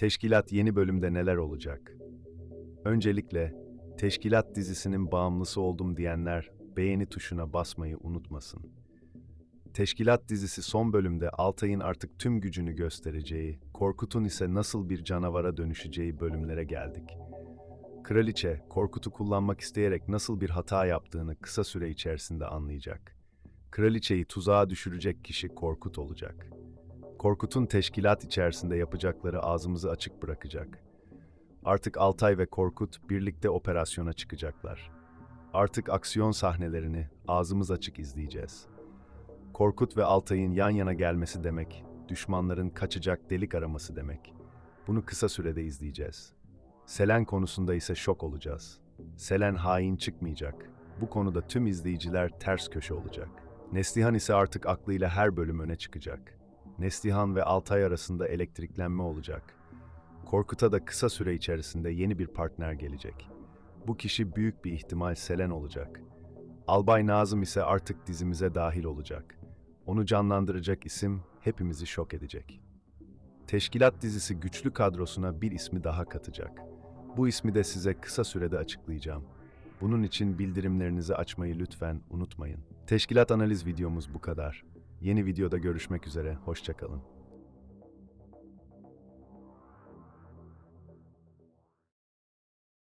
Teşkilat yeni bölümde neler olacak? Öncelikle Teşkilat dizisinin bağımlısı oldum diyenler beğeni tuşuna basmayı unutmasın. Teşkilat dizisi son bölümde Altay'ın artık tüm gücünü göstereceği, Korkut'un ise nasıl bir canavara dönüşeceği bölümlere geldik. Kraliçe, Korkut'u kullanmak isteyerek nasıl bir hata yaptığını kısa süre içerisinde anlayacak. Kraliçeyi tuzağa düşürecek kişi Korkut olacak. Korkut'un teşkilat içerisinde yapacakları ağzımızı açık bırakacak. Artık Altay ve Korkut birlikte operasyona çıkacaklar. Artık aksiyon sahnelerini ağzımız açık izleyeceğiz. Korkut ve Altay'ın yan yana gelmesi demek, düşmanların kaçacak delik araması demek. Bunu kısa sürede izleyeceğiz. Selen konusunda ise şok olacağız. Selen hain çıkmayacak. Bu konuda tüm izleyiciler ters köşe olacak. Neslihan ise artık aklıyla her bölüm öne çıkacak. Neslihan ve Altay arasında elektriklenme olacak. Korkut'a da kısa süre içerisinde yeni bir partner gelecek. Bu kişi büyük bir ihtimal Selen olacak. Albay Nazım ise artık dizimize dahil olacak. Onu canlandıracak isim hepimizi şok edecek. Teşkilat dizisi güçlü kadrosuna bir ismi daha katacak. Bu ismi de size kısa sürede açıklayacağım. Bunun için bildirimlerinizi açmayı lütfen unutmayın. Teşkilat analiz videomuz bu kadar. Yeni videoda görüşmek üzere, hoşçakalın.